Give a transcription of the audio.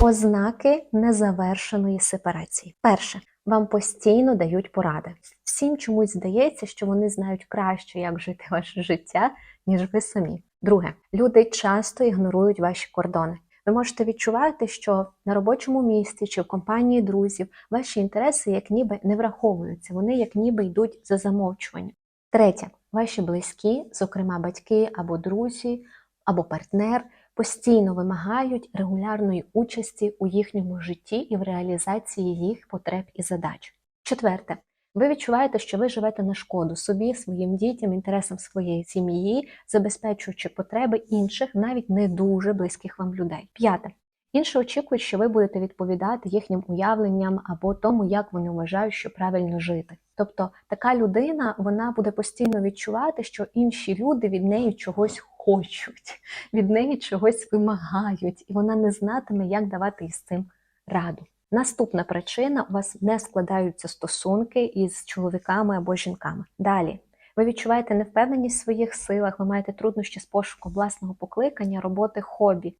Ознаки незавершеної сепарації. Перше, вам постійно дають поради. Всім чомусь здається, що вони знають краще, як жити ваше життя, ніж ви самі. Друге, люди часто ігнорують ваші кордони. Ви можете відчувати, що на робочому місці чи в компанії друзів ваші інтереси як ніби не враховуються, вони як ніби йдуть за замовчуванням. Третє, ваші близькі, зокрема батьки або друзі, або партнер, постійно вимагають регулярної участі у їхньому житті і в реалізації їх потреб і задач. Четверте, ви відчуваєте, що ви живете на шкоду собі, своїм дітям, інтересам своєї сім'ї, забезпечуючи потреби інших, навіть не дуже близьких вам людей. П'яте. Інші очікують, що ви будете відповідати їхнім уявленням або тому, як вони вважають, що правильно жити. Тобто така людина вона буде постійно відчувати, що інші люди від неї чогось хочуть, від неї чогось вимагають, і вона не знатиме, як давати із цим раду. Наступна причина у вас не складаються стосунки із чоловіками або жінками. Далі ви відчуваєте невпевненість в своїх силах, ви маєте труднощі з пошуком власного покликання, роботи, хобі.